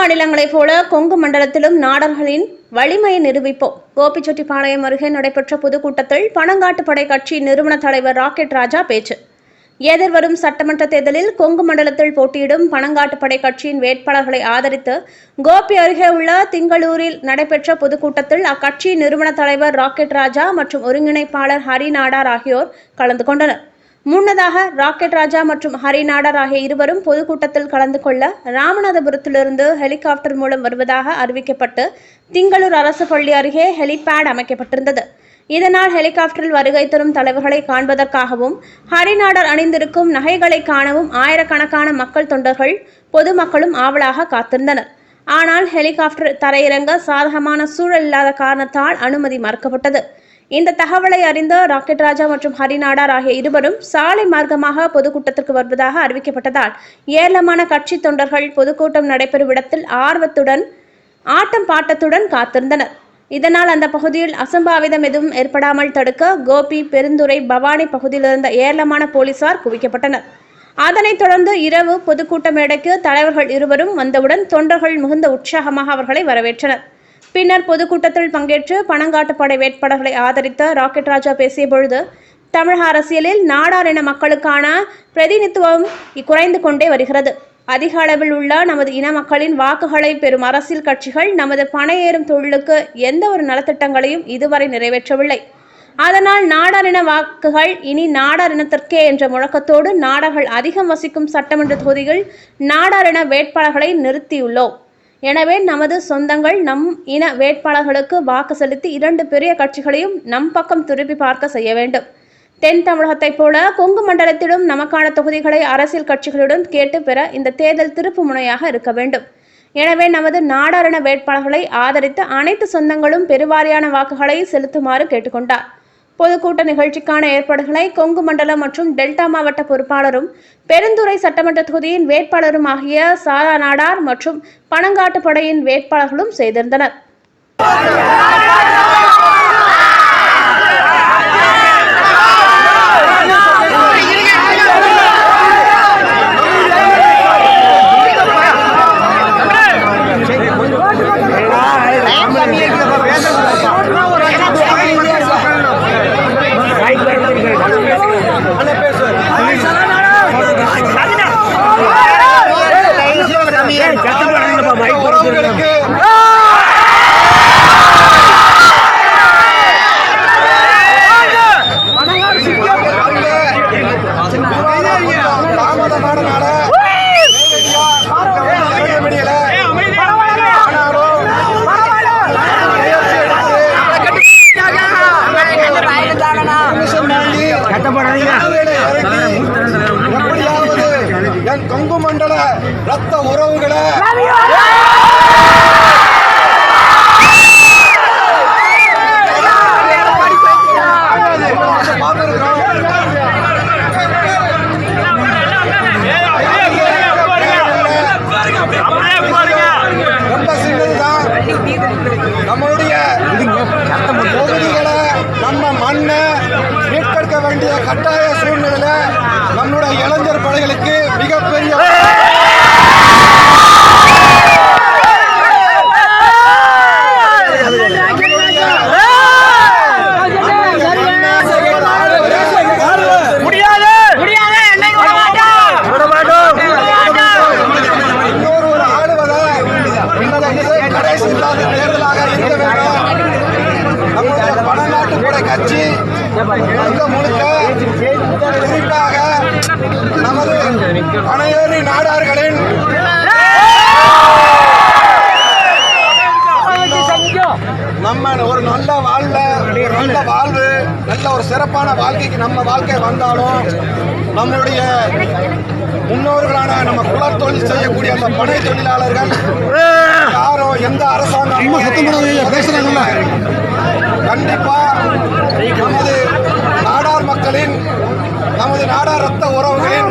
மாநிலங்களைப் போல கொங்கு மண்டலத்திலும் நாடர்களின் வலிமையை நிரூபிப்போம். கோபிச்செட்டிப்பாளையம் அருகே நடைபெற்ற பொதுக்கூட்டத்தில் பணங்காட்டுப்படை கட்சி நிறுவன தலைவர் ராக்கெட் ராஜா பேச்சு. எதிர்வரும் சட்டமன்ற தேர்தலில் கொங்கு மண்டலத்தில் போட்டியிடும் பணங்காட்டுப்படை கட்சியின் வேட்பாளர்களை ஆதரித்து கோபி அருகே உள்ள திங்களூரில் நடைபெற்ற பொதுக்கூட்டத்தில் அக்கட்சியின் நிறுவன தலைவர் ராக்கெட் ராஜா மற்றும் ஒருங்கிணைப்பாளர் ஹரி நாடார் ஆகியோர் கலந்து கொண்டனர். முன்னதாக ராக்கெட் ராஜா மற்றும் ஹரிநாடர் ஆகிய இருவரும் பொதுக்கூட்டத்தில் கலந்து கொள்ள ராமநாதபுரத்திலிருந்து ஹெலிகாப்டர் மூலம் வருவதாக அறிவிக்கப்பட்டு திங்களூர் அரசு பள்ளி அருகே ஹெலிபேட் அமைக்கப்பட்டிருந்தது. இதனால் ஹெலிகாப்டரில் வருகை தரும் தலைவர்களை காண்பதற்காகவும் ஹரிநாடர் அணிந்திருக்கும் நகைகளை காணவும் ஆயிரக்கணக்கான மக்கள் தொண்டர்கள் பொதுமக்களும் ஆவலாக காத்திருந்தனர். ஆனால் ஹெலிகாப்டர் தரையிறங்க சாதகமான சூழல் இல்லாத காரணத்தால் அனுமதி மறுக்கப்பட்டது. இந்த தகவலை அறிந்த ராக்கெட் ராஜா மற்றும் ஹரிநாடார் ஆகிய இருவரும் சாலை மார்க்கமாக பொதுக்கூட்டத்திற்கு வருவதாக அறிவிக்கப்பட்டதால் ஏராளமான கட்சி தொண்டர்கள் பொதுக்கூட்டம் நடைபெறும் இடத்தில் ஆர்வத்துடன் ஆட்டம் பாட்டத்துடன் காத்திருந்தனர். இதனால் அந்த பகுதியில் அசம்பாவிதம் எதுவும் ஏற்படாமல் தடுக்க கோபி பெருந்துறை பவானி பகுதியில் இருந்த ஏராளமான போலீசார் குவிக்கப்பட்டனர். அதனைத் தொடர்ந்து இரவு பொதுக்கூட்ட மேடைக்கு தலைவர்கள் இருவரும் வந்தவுடன் தொண்டர்கள் மிகுந்த உற்சாகமாக அவர்களை வரவேற்றனர். பின்னர் பொதுக்கூட்டத்தில் பங்கேற்று பணங்காட்டுப்படை வேட்பாளர்களை ஆதரித்த ராக்கெட் ராஜா பேசிய பொழுது தமிழக அரசியலில் நாடார் இன மக்களுக்கான பிரதிநிதித்துவம் குறைந்து கொண்டே வருகிறது. அதிக அளவில் உள்ள நமது இன மக்களின் வாக்குகளை பெறும் அரசியல் கட்சிகள் நமது பணையேறும் தொழிலுக்கு எந்த ஒரு நலத்திட்டங்களையும் இதுவரை நிறைவேற்றவில்லை. அதனால் நாடாரின வாக்குகள் இனி நாடார் இனத்திற்கே என்ற முழக்கத்தோடு நாடார்கள் அதிகம் வசிக்கும் சட்டமன்ற தொகுதிகள் நாடாரின வேட்பாளர்களை நிறுத்தியுள்ளோம். எனவே நமது சொந்தங்கள் நம் இன வேட்பாளர்களுக்கு வாக்கு செலுத்தி இரண்டு பெரிய கட்சிகளையும் நம் பக்கம் திருப்பி பார்க்க செய்ய வேண்டும். தென் தமிழகத்தைப் போல கொங்கு மண்டலத்திலும் நமக்கான தொகுதிகளை அரசியல் கட்சிகளுடன் கேட்டு பெற இந்த தேர்தல் திருப்பு முனையாக இருக்க வேண்டும். எனவே நமது நாடாரண வேட்பாளர்களை ஆதரித்து அனைத்து சொந்தங்களும் பெருவாரியான வாக்குகளை செலுத்துமாறு கேட்டுக்கொண்டார். பொதுக்கூட்ட நிகழ்ச்சிக்கான ஏற்பாடுகளை கொங்கு மண்டலம் மற்றும் டெல்டா மாவட்ட பொறுப்பாளரும் பெருந்துறை சட்டமன்ற தொகுதியின் வேட்பாளரும் ஆகிய சாரா நாடார் மற்றும் பனங்காட்டுப்படையின் வேட்பாளர்களும் செய்திருந்தனர் உறவுகளுக்கு தாமதமானனால நேரடியா செய்ய முடியல ஆனாலும் நிமிஷம் தாண்டி கனவேலை இறங்கி எப்படியாவது என் கொங்கு மண்டல ரத்த உறவுகளை ரொம்ப சின்னதுதான் நம்மளுடைய தொகுதிகளை நம்ம மண்ணை மீட்டெடுக்க வேண்டிய கட்டாய சூழ்நிலையில நம்மளுடைய இளைஞர் படைகளுக்கு மிகப்பெரிய இன்னொரு ஒரு ஆளுவதை இந்த கடைசி இல்லாத தேர்தலாக இருக்க வேண்டும் நம்முடைய பணநாட்டுப்படை கட்சி முழுக்க முழுக்க குறிப்பாக நமது பனையேறி நாடார்களின் நம்ம ஒரு நல்ல வாழ்ல ஒரு நல்ல வாழ்வு நல்ல ஒரு சிறப்பான வாழ்க்கைக்கு நம்ம வாழ்க்கை வந்தாலும் நம்மளுடைய முன்னோர்களான நம்ம குலத்தொழில் செய்யக்கூடிய அந்த பனை தொழிலாளர்கள் யாரோ எந்த அரசாங்கம் பேசுறாங்கல்ல. கண்டிப்பா நமது நாடார் மக்களின் நமது நாடார் ரத்த உறவுகளின்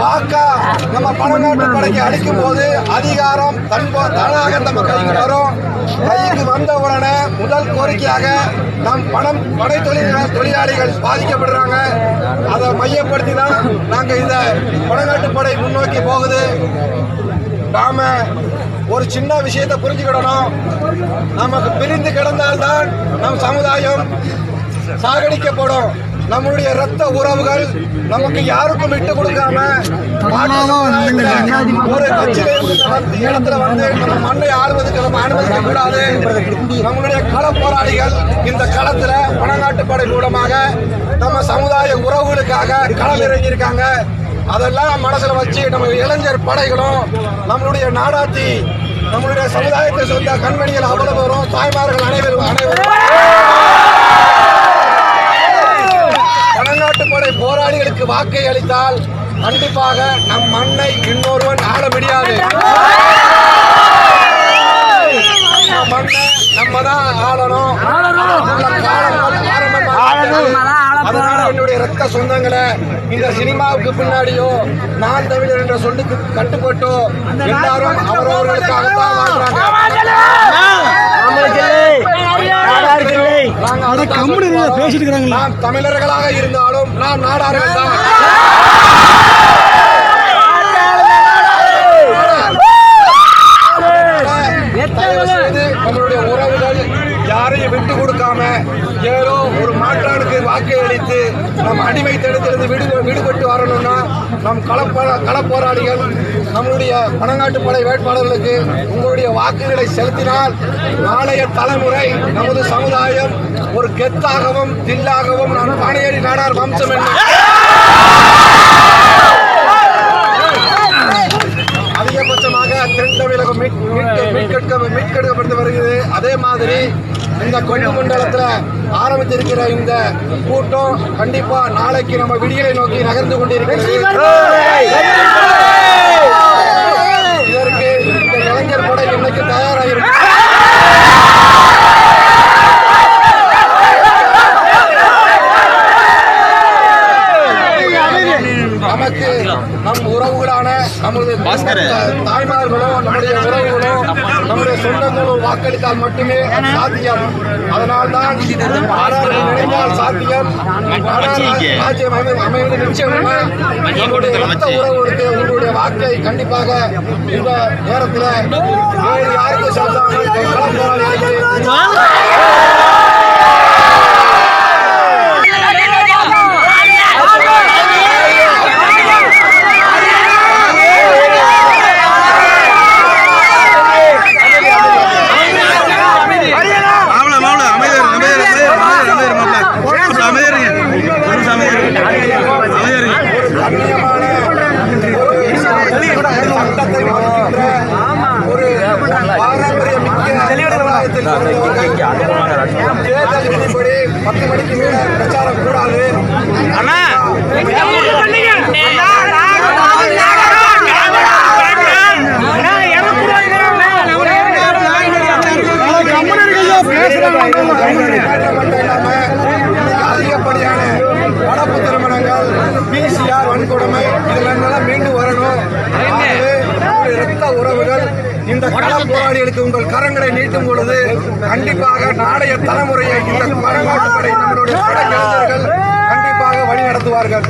வாக்கா நம்ம பணநாட்டு படைக்கு அடிக்கும் போது அதிகாரம் தன்போ தானாக நம்ம கைக்கு வரும். கைக்கு வந்த உடனே முதல் கோரிக்கையாக நம் பணம் படை தொழில் தொழிலாளிகள் பாதிக்கப்படுறாங்க. அதை மையப்படுத்தி தான் நாங்கள் இந்த பணங்காட்டு படை முன்னோக்கி போகுது. நாம ஒரு சின்ன விஷயத்தை புரிஞ்சுக்கிடணும். நமக்கு பிரிந்து கிடந்தால்தான் நம் சமுதாயம் சாகடிக்கப்படும். நம்முடைய ரத்த உறவுகள் நமக்கு யாருக்கும் விட்டு கொடுக்காம ஒரு இடத்துல வந்து நம்ம மண்ணை ஆளுவதற்கு நம்ம அனுமதிக்க கூடாது. நம்மளுடைய கள போராளிகள் இந்த களத்துல பணங்காட்டு படை மூலமாக நம்ம சமுதாய உறவுகளுக்காக களம் இறங்கியிருக்காங்க. அதெல்லாம் மனசுல வச்சு நம்ம இளைஞர் படைகளும் நம்மளுடைய நாடாத்தி நம்மளுடைய சமுதாயத்தை சொந்த கண்மணிகள் அவ்வளவு வரும். தாய்மார்கள் அனைவரும் அனைவரும். பணநாட்டு படை போராளிகளுக்கு வாக்கை அளித்தால் கண்டிப்பாக நம் மண்ணை இன்னொருவன் ஆள முடியாது. நம்ம தான் அதனால என்னுடைய ரத்த சொந்தங்களை இந்த சினிமாவுக்கு பின்னாடியோ நான் தமிழர் என்ற சொல்லுக்கு கட்டுப்பட்டோ எல்லாரும் அவரவர்களுக்காகத்தான் வாழ்றாங்க. நாம் தமிழர்களாக இருந்தாலும் நாம் நாடார்கள் தான் தயவு செய்து நம்மளுடைய உறவுகள் யாரையும் விட்டு கொடுக்காம ஏதோ ஒரு மாற்றானுக்கு வாக்கு நம் அடிமை அடிமைத்தனத்திலிருந்து விடு விடுபட்டு வரணும்னா நம் களப்போரா களப்போராளிகள் நம்மளுடைய பனங்காட்டு படை வேட்பாளர்களுக்கு உங்களுடைய வாக்குகளை செலுத்தினால் நாளைய தலைமுறை நமது சமுதாயம் ஒரு கெத்தாகவும் தில்லாகவும் நம் பானையேறி நாடார் வம்சம் என்ன? அதிகபட்சமாக தென் தமிழகம் மீட் மீட்கெடுக்க மீட்கெடுக்கப்பட்டு வருகிறது. அதே மாதிரி இந்த கொண்டு மண்டலத்தில் ஆரம்பித்திருக்கிற இந்த கூட்டம் கண்டிப்பா நாளைக்கு நம்ம விடியலை நோக்கி நகர்ந்து கொண்டிருக்கிறது இதற்கு இந்த இளைஞர் படை இன்னைக்கு தயாராகிருக்கு நமக்கு நம் உறவுகளான நமது தாய்மார்களும் நம்முடைய உறவுகளும் நம்முடைய சொந்தங்களும் வாக்களித்தால் மட்டுமே அது சாத்தியம். அதனால்தான் பாராளுமன்ற நினைத்தால் சாத்தியம். ராஜ்யம் அமை- அமைவது நிச்சயம். நம்முடைய ரத்த உறவுகளுக்கு உங்களுடைய வாக்கை கண்டிப்பாக இந்த நேரத்தில் வேறு யாருக்கும் செலுத்தாமல் மிக்க சமுதாயத்தில் பிறந்தவர்கள் தேர்தல் விதிப்படி பத்து மணிக்கு மேல பிரச்சாரம் கூடாது மட்டும் போராளிகளுக்கு உங்கள் கரங்களை நீட்டும் பொழுது கண்டிப்பாக நாளைய தலைமுறையை இந்த பழங்காட்டு படை நம்மளுடைய படை கண்டிப்பாக வழி நடத்துவார்கள்